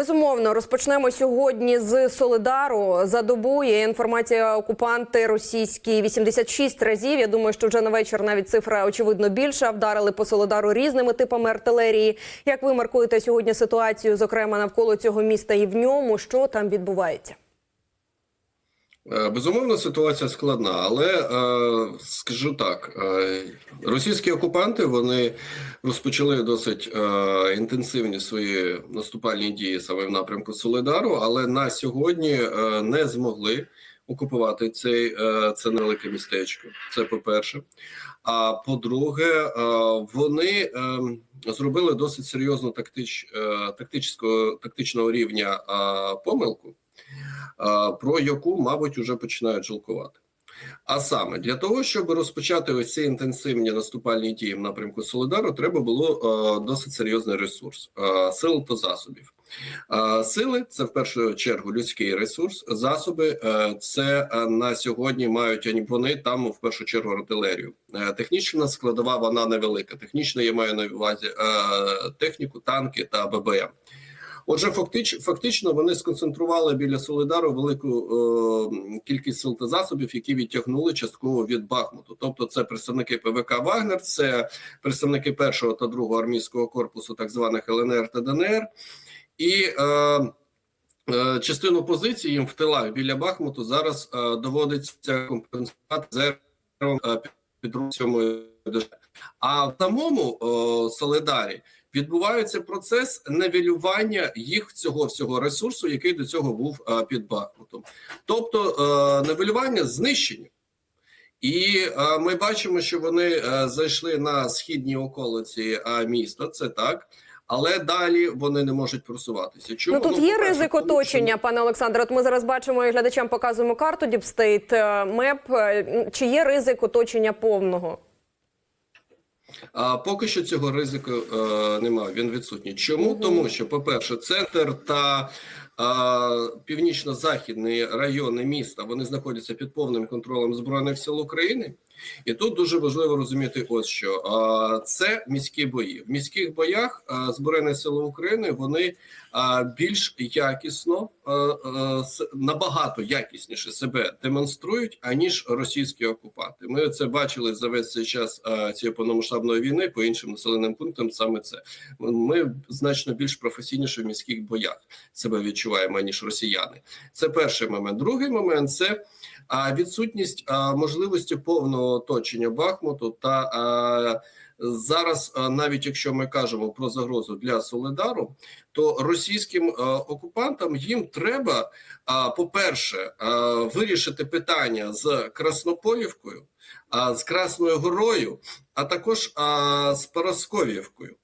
Безумовно, розпочнемо сьогодні з Солидару. За добу є інформація окупанти російські 86 разів. Я думаю, що вже на вечір навіть цифра очевидно більша. Вдарили по Солидару різними типами артилерії. Як ви маркуєте сьогодні ситуацію, зокрема навколо цього міста і в ньому, що там відбувається? Е, Безумовно, ситуація складна, але е, скажу так: е, російські окупанти вони розпочали досить інтенсивні свої наступальні дії саме в напрямку Солидару, але на сьогодні не змогли окупувати цей це невелике містечко. Це по-перше. А по-друге, вони зробили досить серйозну тактич, тактичного, тактичного рівня помилку про яку, мабуть, уже починають жалкувати. А саме для того, щоб розпочати ось ці інтенсивні наступальні дії в напрямку Солидару, треба було е, досить серйозний ресурс е, сил та засобів. Е, сили це в першу чергу людський ресурс. Засоби це на сьогодні мають ані вони там в першу чергу артилерію. Технічна складова вона невелика. Технічна я маю на увазі техніку, танки та ББМ. Отже, фактич, фактично вони сконцентрували біля Солидару велику е, кількість сил та засобів, які відтягнули частково від Бахмуту. Тобто, це представники ПВК Вагнер, це представники першого та другого армійського корпусу, так званих ЛНР та ДНР, і е, е, частину позицій їм в тилах біля Бахмуту зараз е, доводиться компенсувати резервом е, підрозділом. А в самому е, Солидарі відбувається процес невілювання їх цього всього ресурсу, який до цього був е, під Бахмутом, тобто е, невілювання знищення. І е, ми бачимо, що вони зайшли на східні околиці міста. Це так. Але далі вони не можуть просуватися. Чому Ну тут Ну, є по-перше, ризик оточення, пане Олександре. От ми зараз бачимо і глядачам показуємо карту Діпстейт Меп. Чи є ризик оточення повного? А поки що цього ризику е, немає. Він відсутній. Чому? Тому що, по-перше, центр та е, північно-західні райони міста вони знаходяться під повним контролем збройних сил України. І тут дуже важливо розуміти, ось що це міські бої. В міських боях збройні сили України вони більш якісно, набагато якісніше себе демонструють, аніж російські окупанти. Ми це бачили за весь цей час цієї повномасштабної війни по іншим населеним пунктам. Саме це ми значно більш професійніше в міських боях себе відчуваємо аніж росіяни. Це перший момент. Другий момент це а, відсутність можливості повного оточення Бахмуту та зараз, навіть якщо ми кажемо про загрозу для Солидару, то російським окупантам їм треба, по-перше, вирішити питання з Краснополівкою, з Красною Горою, а також з Парасковівкою.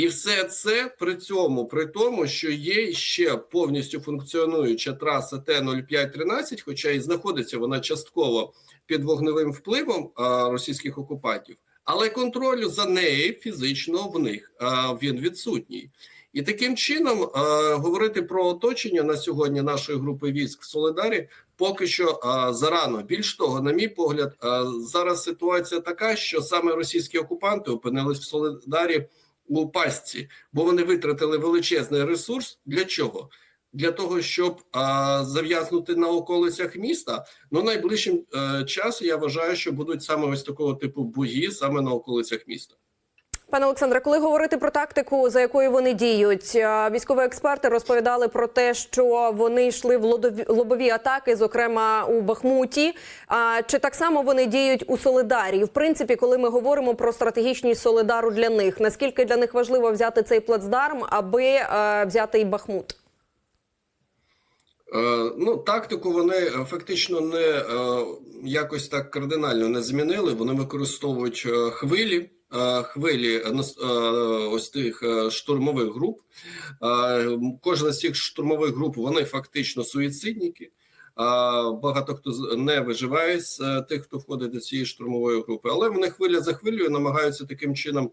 І все це при цьому, при тому, що є ще повністю функціонуюча траса Т-0513, хоча і знаходиться вона частково під вогневим впливом російських окупантів, але контролю за нею фізично в них він відсутній. І таким чином говорити про оточення на сьогодні нашої групи військ в Солидарі поки що зарано. Більш того, на мій погляд, зараз ситуація така, що саме російські окупанти опинились в Солидарі у пастці, бо вони витратили величезний ресурс. Для чого? Для того, щоб а, зав'язнути на околицях міста, ну найближчим е, часом я вважаю, що будуть саме ось такого типу бої саме на околицях міста. Пане Олександре, коли говорити про тактику, за якою вони діють, е, військові експерти розповідали про те, що вони йшли в лобові атаки, зокрема у Бахмуті. А чи так само вони діють у Солидарі? В принципі, коли ми говоримо про стратегічність Солидару для них, наскільки для них важливо взяти цей плацдарм, аби е, взяти і Бахмут? Е, ну, тактику вони фактично не якось так кардинально не змінили. Вони використовують хвилі. Е, Хвилі е, е, ось тих штурмових груп. Кожна з цих штурмових груп вони фактично суїцидники. Багато хто не виживає з тих, хто входить до цієї штурмової групи, але вони хвиля за хвилею намагаються таким чином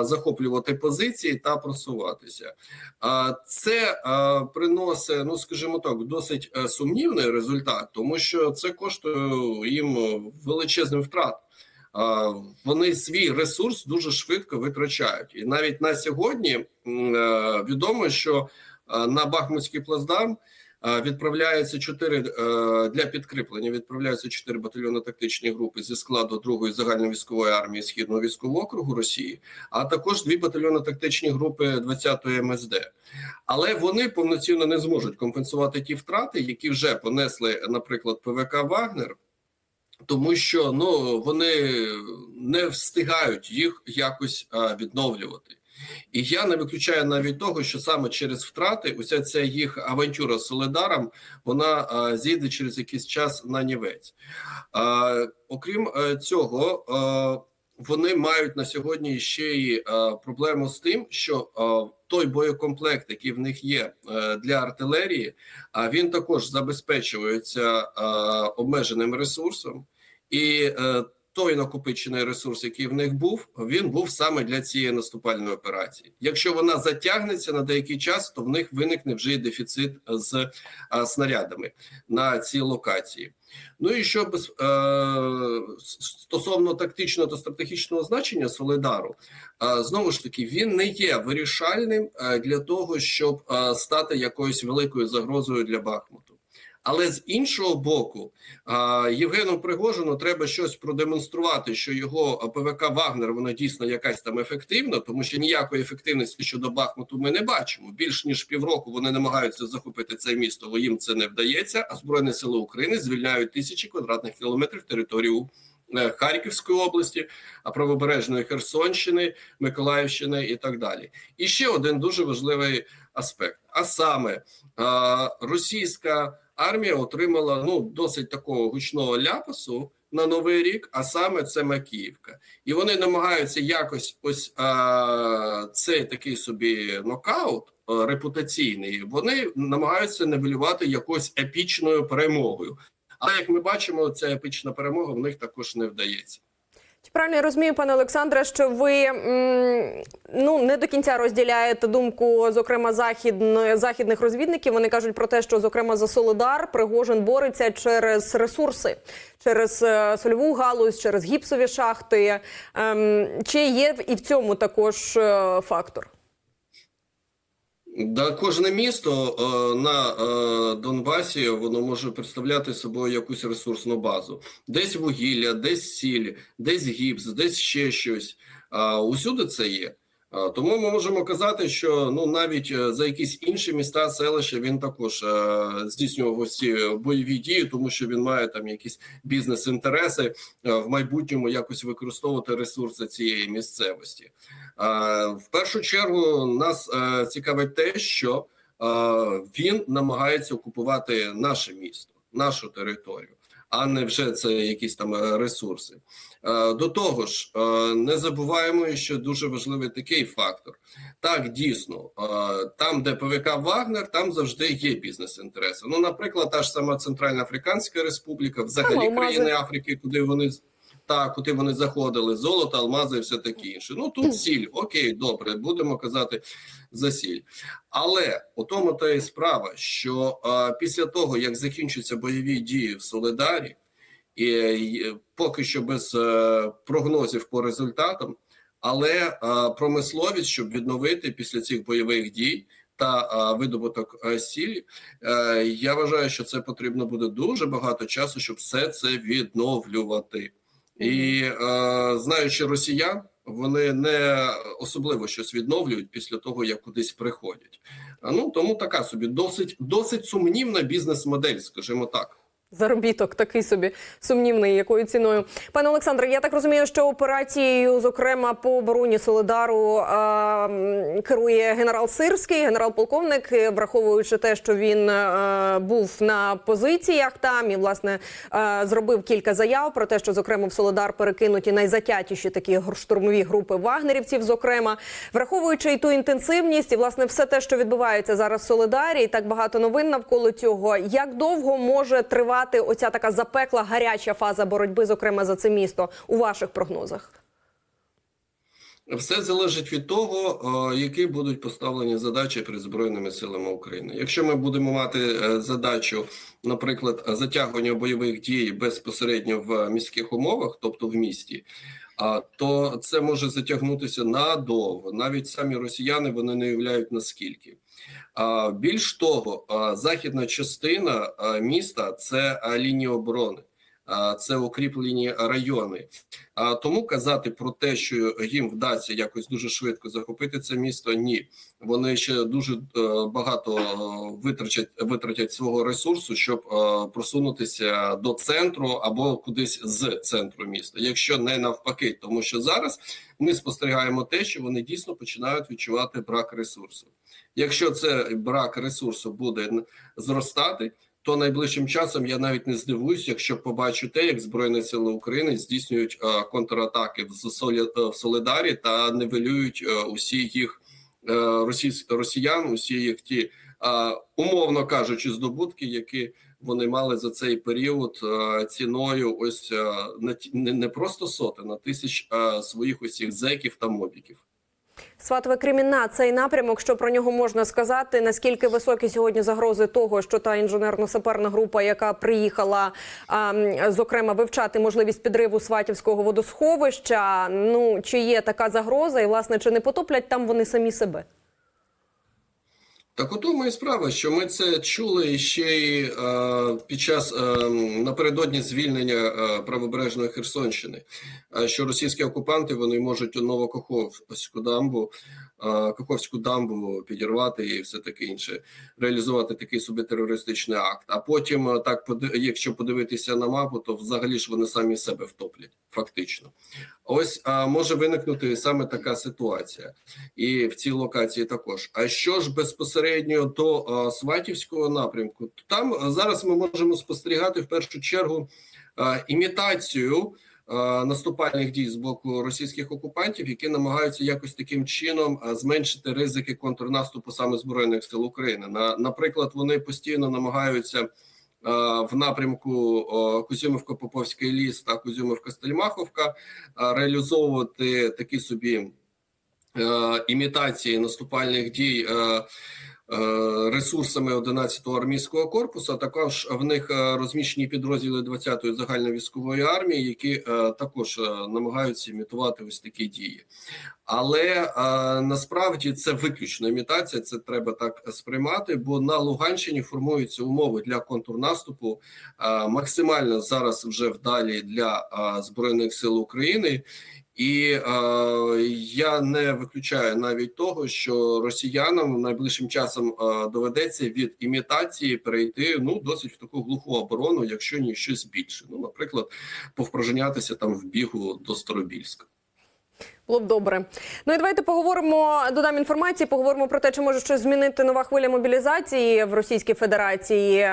захоплювати позиції та просуватися. Це приносить, ну скажімо так, досить сумнівний результат, тому що це коштує їм величезних втрат. Вони свій ресурс дуже швидко витрачають, і навіть на сьогодні е, відомо, що е, на Бахмутський плацдарм е, відправляється чотири для підкріплення. Відправляються чотири батальйонно-тактичні групи зі складу другої загальновійськової армії східного військового округу Росії, а також дві батальйонно-тактичні групи 20-ї МСД. Але вони повноцінно не зможуть компенсувати ті втрати, які вже понесли, наприклад, ПВК Вагнер. Тому що ну вони не встигають їх якось а, відновлювати, і я не виключаю навіть того, що саме через втрати, уся ця їх авантюра з Соледаром вона а, зійде через якийсь час на нівець. А, окрім а, цього, а, вони мають на сьогодні ще й а, проблему з тим, що а, той боєкомплект, який в них є а, для артилерії, а він також забезпечується обмеженим ресурсом, і е, той накопичений ресурс, який в них був, він був саме для цієї наступальної операції. Якщо вона затягнеться на деякий час, то в них виникне вже й дефіцит з а, снарядами на цій локації. Ну і що без е, стосовно тактичного та стратегічного значення Солидару, е, знову ж таки він не є вирішальним е, для того, щоб е, стати якоюсь великою загрозою для Бахмуту. Але з іншого боку, Євгену Пригожину треба щось продемонструвати, що його ПВК Вагнер вона дійсно якась там ефективна, тому що ніякої ефективності щодо Бахмуту ми не бачимо. Більш ніж півроку вони намагаються захопити це місто, але їм це не вдається. А збройні сили України звільняють тисячі квадратних кілометрів територію е, Харківської області, а правобережної Херсонщини, Миколаївщини і так далі. І ще один дуже важливий аспект: а саме російська армія отримала ну досить такого гучного ляпасу на новий рік, а саме це Макіївка, і вони намагаються якось ось а, цей такий собі нокаут а, репутаційний. Вони намагаються нивелювати якоюсь епічною перемогою. Але як ми бачимо, ця епічна перемога в них також не вдається. Правильно я розумію, пане Олександре, що ви ну не до кінця розділяєте думку, зокрема західно, західних розвідників? Вони кажуть про те, що зокрема за Солидар Пригожин бореться через ресурси, через е, сольову галузь, через гіпсові шахти. Ем, чи є і в цьому також е, фактор? Да, кожне місто е, на е, Донбасі воно може представляти собою якусь ресурсну базу. Десь вугілля, десь сіль, десь гіпс, десь ще щось. А усюди це є. А, Тому ми можемо казати, що ну навіть е, за якісь інші міста, селища він також е, здійснював ось бойові дії, тому що він має там якісь бізнес-інтереси е, в майбутньому якось використовувати ресурси цієї місцевості. Е, в першу чергу нас е, цікавить те, що е, він намагається окупувати наше місто, нашу територію, а не вже це якісь там е, ресурси. Е, До того ж, е, не забуваємо, що дуже важливий такий фактор. Так, дійсно, там, де ПВК Вагнер, там завжди є бізнес-інтереси. Ну, наприклад, та ж сама Центральна Африканська Республіка, взагалі країни Африки, куди вони так, куди вони заходили, золото, алмази і все таке інше. Ну тут сіль, окей, добре, будемо казати за сіль. Але у тому та і справа, що е, після того, як закінчаться бойові дії в Солидарі, і, і поки що без е, прогнозів по результатам, але е, промисловість, щоб відновити після цих бойових дій та е, видобуток е, сілі, е, я вважаю, що це потрібно буде дуже багато часу, щоб все це відновлювати. І е, знаючи росіян, вони не особливо щось відновлюють після того, як кудись приходять. А, Ну тому така собі досить досить сумнівна бізнес-модель, скажімо так. Заробіток такий собі сумнівний, якою ціною. Пане Олександре, я так розумію, що операцією, зокрема по обороні Солидару, е, керує генерал Сирський, генерал-полковник, враховуючи те, що він е, був на позиціях там і власне е, зробив кілька заяв про те, що зокрема в Солидар перекинуті найзатятіші такі штурмові групи вагнерівців. Зокрема, враховуючи і ту інтенсивність, і власне все те, що відбувається зараз в Солидарі, і так багато новин навколо цього. Як довго може тривати оця така запекла гаряча фаза боротьби, зокрема за це місто, у ваших прогнозах? Все залежить від того, е, які будуть поставлені задачі перед збройними силами України. Якщо ми будемо мати е, задачу, наприклад, затягування бойових дій безпосередньо в міських умовах, тобто в місті, то це може затягнутися надовго. Навіть самі росіяни вони не уявляють наскільки. Більш того, західна частина міста це лінія оборони. Це укріплені райони, а тому казати про те, що їм вдасться якось дуже швидко захопити це місто. Ні, вони ще дуже е, багато е, витратять витратять свого ресурсу, щоб е, просунутися до центру або кудись з центру міста, якщо не навпаки, тому що зараз ми спостерігаємо те, що вони дійсно починають відчувати брак ресурсу. Якщо це брак ресурсу буде зростати, то найближчим часом я навіть не здивуюсь, якщо побачу те, як Збройні Сили України здійснюють е, контратаки в Солі- е, в Солидарі та нивелюють е, усі їх росіян, усі їх ті, умовно кажучи, здобутки, які вони мали за цей період ціною ось на не, просто сотень, а тисяч своїх усіх зеків та мобіків. Сватове Кремінна цей напрямок, що про нього можна сказати, наскільки високі сьогодні загрози того, що та інженерно-саперна група, яка приїхала, а, зокрема, вивчати можливість підриву сватівського водосховища. Ну чи є така загроза, і власне чи не потоплять там вони самі себе? Так у тому і справа, що ми це чули ще й е, під час е, напередодні звільнення е, правобережної Херсонщини, е, що російські окупанти вони можуть Новокаховську дамбу, е, Каховську дамбу підірвати і все таке інше, реалізувати такий собі терористичний акт. А потім, е, так якщо подивитися на мапу, то взагалі ж вони самі себе втоплять, фактично. Ось е, може виникнути саме така ситуація і в цій локації також. А що ж безпосередньо до а, Сватівського напрямку? То Там зараз ми можемо спостерігати в першу чергу а, імітацію наступальних дій з боку російських окупантів, які намагаються якось таким чином зменшити ризики контрнаступу саме збройних сил України. На наприклад, вони постійно намагаються. В напрямку Кузюмівка-Поповський ліс та Кузюмівка-Стельмаховка реалізовувати такі собі е, імітації наступальних дій е, е, ресурсами 11-го армійського корпусу. Також в них е, розміщені підрозділи 20-ї загальновійськової армії, які е, також е, намагаються імітувати ось такі дії. Але е, насправді це виключно імітація. Це треба так сприймати. Бо на Луганщині формуються умови для контрнаступу е, максимально зараз вже вдалі для е, збройних сил України. І е, я не виключаю навіть того, що росіянам найближчим часом е, доведеться від імітації перейти ну досить в таку глуху оборону, якщо ні щось більше. Ну, наприклад, повпроженятися там в бігу до Старобільська. Було б добре. Ну і давайте поговоримо. Додам інформації. Поговоримо про те, чи може щось змінити нова хвиля мобілізації в Російській Федерації.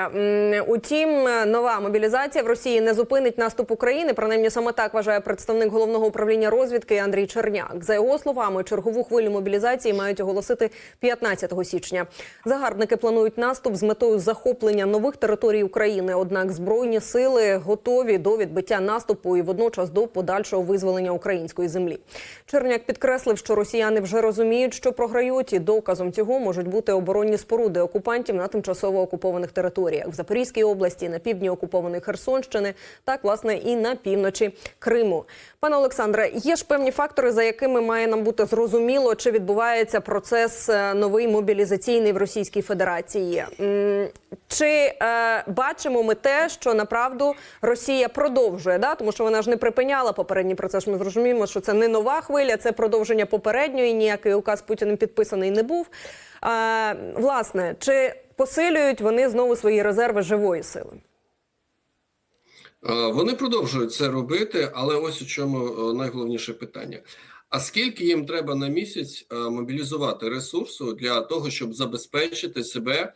Утім, нова мобілізація в Росії не зупинить наступ України. Принаймні саме так вважає представник головного управління розвідки Андрій Черняк. За його словами, чергову хвилю мобілізації мають оголосити 15 січня. Загарбники планують наступ з метою захоплення нових територій України. Однак збройні сили готові до відбиття наступу і водночас до подальшого визволення української землі. Черняк підкреслив, що росіяни вже розуміють, що програють, і доказом цього можуть бути оборонні споруди окупантів на тимчасово окупованих територіях в Запорізькій області, на півдні окупованої Херсонщини, так власне і на півночі Криму. Пане Олександре, є ж певні фактори, за якими має нам бути зрозуміло, чи відбувається процес е, новий мобілізаційний в Російській Федерації. Чи е, бачимо ми те, що направду Росія продовжує, да? тому що вона ж не припиняла попередній процес. Ми зрозуміємо, що це не нова хвиля, це продовження попередньої. Ніякий указ Путіним підписаний не був. Е, власне, чи посилюють вони знову свої резерви живої сили? Е, Вони продовжують це робити, але ось у чому е, найголовніше питання. А скільки їм треба на місяць е, мобілізувати ресурсу для того, щоб забезпечити себе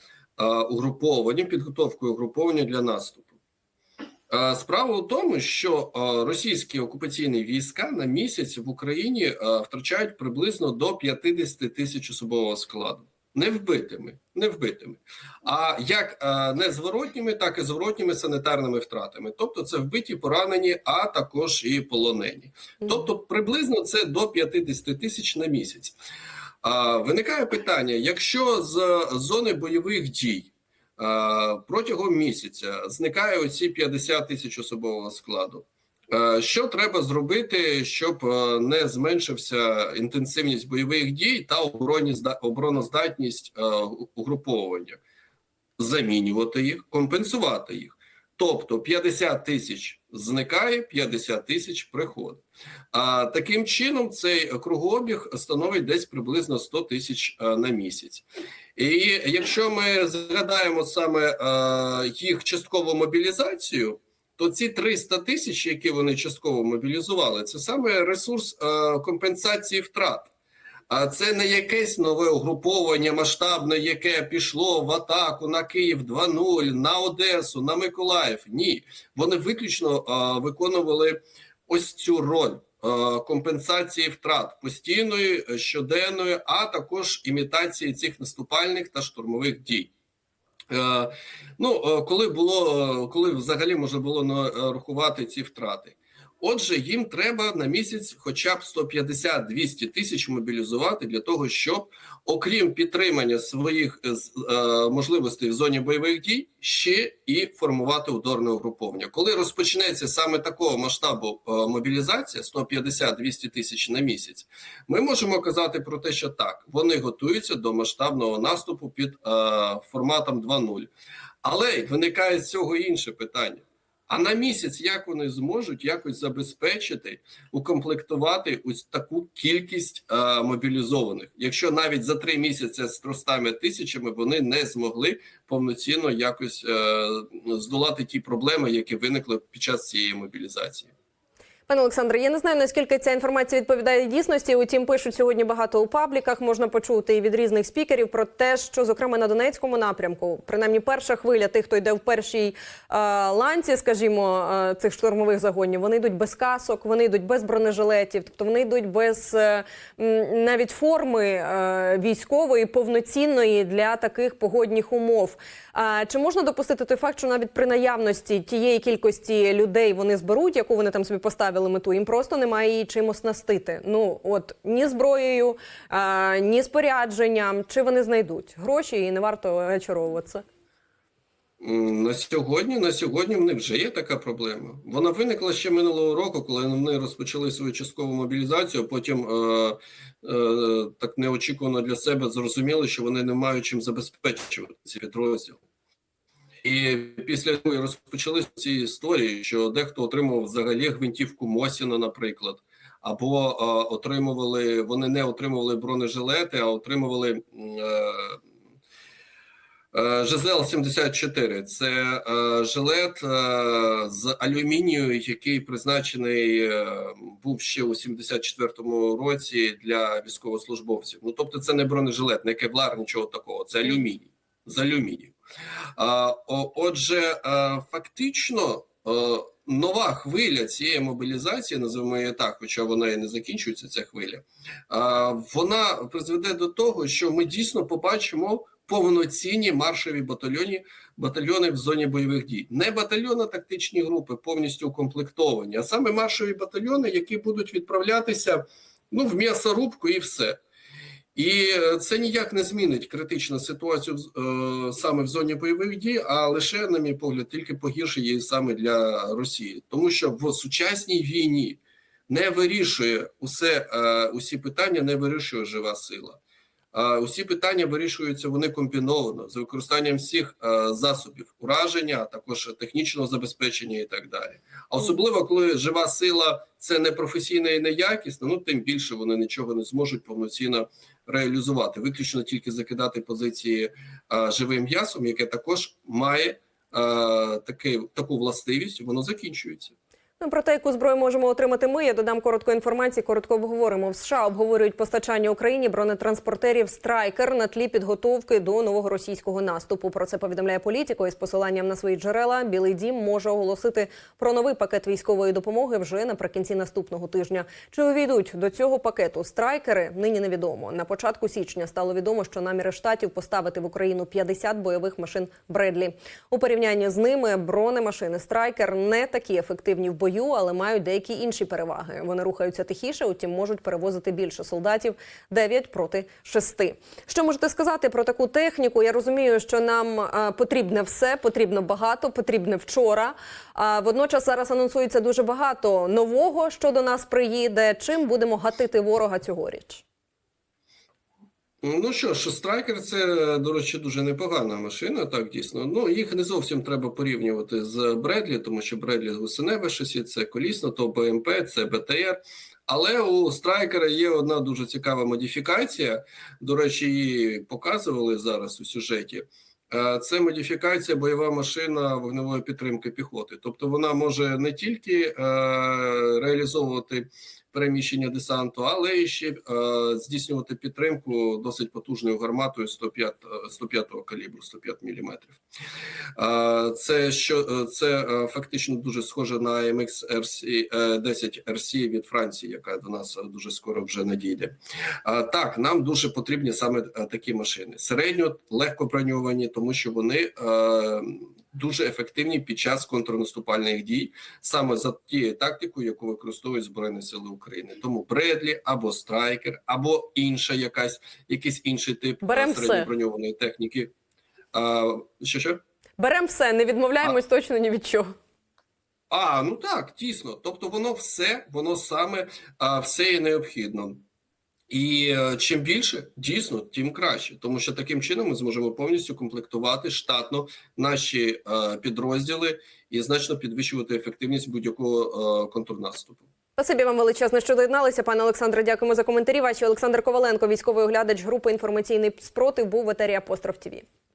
угрупованням, підготовкою угруповання для наступу? Е, Справа у тому, що е, російські окупаційні війська на місяць в Україні е, втрачають приблизно до 50 тисяч особового складу. Не вбитими, не вбитими, а як е, незворотніми, так і зворотніми санітарними втратами. Тобто, це вбиті, поранені, а також і полонені. Тобто, приблизно це до 50 тисяч на місяць. Виникає питання: якщо з зони бойових дій протягом місяця зникає оці 50 тисяч особового складу, Е, Що треба зробити, щоб е, не зменшився інтенсивність бойових дій та обороноздатність е, угруповування? Замінювати їх, компенсувати їх. Тобто 50 тисяч зникає, 50 тисяч приходить. А таким чином цей кругообіг становить десь приблизно 100 тисяч е, на місяць. І якщо ми згадаємо саме е, їх часткову мобілізацію, то ці 300 тисяч, які вони частково мобілізували, це саме ресурс е, компенсації втрат. А це не якесь нове угруповання масштабне, яке пішло в атаку на Київ 2.0, на Одесу, на Миколаїв. Ні, вони виключно е, виконували ось цю роль компенсації втрат постійної, е, щоденної, а також імітації цих наступальних та штурмових дій. Е, Ну, е, коли було, е, коли взагалі можна було нарахувати ці втрати. Отже, їм треба на місяць хоча б 150-200 тисяч мобілізувати для того, щоб, окрім підтримання своїх е, е, можливостей в зоні бойових дій, ще і формувати ударне угруповання. Коли розпочнеться саме такого масштабу е, мобілізація 150-200 тисяч на місяць, ми можемо казати про те, що так вони готуються до масштабного наступу під е, форматом 2.0. Але виникає з цього інше питання. А на місяць як вони зможуть якось забезпечити, укомплектувати ось таку кількість е, мобілізованих, якщо навіть за три місяці з 300 тисячами вони не змогли повноцінно якось е, здолати ті проблеми, які виникли під час цієї мобілізації. Пане Олександре, я не знаю наскільки ця інформація відповідає дійсності. Утім, пишуть сьогодні багато у пабліках. Можна почути і від різних спікерів про те, що зокрема на Донецькому напрямку, принаймні перша хвиля тих, хто йде в першій е, ланці, скажімо, е, цих штурмових загонів, вони йдуть без касок, вони йдуть без бронежилетів, тобто вони йдуть без е, навіть форми е, військової повноцінної для таких погодних умов. А чи можна допустити той факт, що навіть при наявності тієї кількості людей вони зберуть, яку вони там собі поставили мету, їм просто немає її чим оснастити? Ну от ні зброєю, а, ні спорядженням. Чи вони знайдуть гроші і не варто очаровуватися? На сьогодні, на сьогодні в них вже є така проблема. Вона виникла ще минулого року, коли вони розпочали свою часткову мобілізацію. Потім е, е, так неочікувано для себе зрозуміли, що вони не мають чим забезпечувати ці підрозділи. І після того і розпочалися ці історії, що дехто отримав взагалі гвинтівку Мосіна, наприклад, або е, отримували, вони не отримували бронежилети, а отримували е, Е, ЖЗЛ 74 це е, жилет е, з алюмінію, який призначений е, був ще у 74-му році для військовослужбовців. Ну тобто, це не бронежилет, не кевлар, нічого такого. Це алюміній з алюмінію. Отже, фактично. Нова хвиля цієї мобілізації, називаємо її так, хоча вона і не закінчується, ця хвиля, вона призведе до того, що ми дійсно побачимо повноцінні маршові батальйони, батальйони в зоні бойових дій. Не батальйони, тактичні групи, повністю укомплектовані, а саме маршові батальйони, які будуть відправлятися ну, в м'ясорубку і все. І е, це ніяк не змінить критичну ситуацію е, саме в зоні бойових дій, а лише, на мій погляд, тільки погіршить її саме для Росії, тому що в сучасній війні не вирішує усе, е, усі питання, не вирішує жива сила. А усі питання вирішуються вони комбіновано з використанням всіх засобів ураження, а також технічного забезпечення і так далі. А особливо коли жива сила це не професійна і не якісна, ну тим більше вони нічого не зможуть повноцінно реалізувати, виключно тільки закидати позиції а, живим м'ясом, яке також має а, таки, таку властивість, воно закінчується. Ну, про те, яку зброю можемо отримати ми, я додам коротко інформації. Коротко обговоримо. В США обговорюють постачання Україні бронетранспортерів Страйкер на тлі підготовки до нового російського наступу. Про це повідомляє політико із посиланням на свої джерела. Білий дім може оголосити про новий пакет військової допомоги вже наприкінці наступного тижня. Чи увійдуть до цього пакету страйкери? Нині невідомо. На початку січня стало відомо, що наміри штатів поставити в Україну 50 бойових машин Бредлі. У порівнянні з ними бронемашини Страйкер не такі ефективні в бою. Бою, але мають деякі інші переваги. Вони рухаються тихіше, утім можуть перевозити більше солдатів 9 проти 6. Що можете сказати про таку техніку? Я розумію, що нам е, потрібне все, потрібно багато, потрібне вчора. А водночас зараз анонсується дуже багато нового, що до нас приїде. Чим будемо гатити ворога цьогоріч? Ну що ж, страйкер це, до речі, дуже непогана машина, так дійсно. Ну їх не зовсім треба порівнювати з Бредлі, тому що Бредлі гусеневе шасі, це колісно, то БМП, це БТР. Але у страйкера є одна дуже цікава модифікація. До речі, її показували зараз у сюжеті. Е, Це модифікація бойова машина вогневої підтримки піхоти. Тобто вона може не тільки е, реалізовувати переміщення десанту, але і ще е, здійснювати підтримку досить потужною гарматою 105, е, 105 калібру, 105 мм. Е, це що е, це е, фактично дуже схоже на MX RC, е, 10 RC від Франції, яка до нас е, дуже скоро вже надійде. Е, так, нам дуже потрібні саме е, такі машини. Середньо легко броньовані, тому що вони е, дуже ефективні під час контрнаступальних дій, саме за тією тактикою, яку використовують Збройні Сили України. Тому Бредлі або Страйкер, або інша якась якийсь інший тип середньоброньованої техніки. А, що що? Беремо все, не відмовляємось точно ні від чого. А, ну так, дійсно. Тобто воно все, воно саме а, все є необхідно. І е, чим більше, дійсно, тим краще, тому що таким чином ми зможемо повністю комплектувати штатно наші е, підрозділи і значно підвищувати ефективність будь-якого е, контрнаступу. Спасибі вам величезне, що доєдналися. Пане Олександре, дякуємо за коментарі. Ваші Олександр Коваленко, військовий оглядач групи інформаційний спротив, був в етері Апостроф ТІВІ.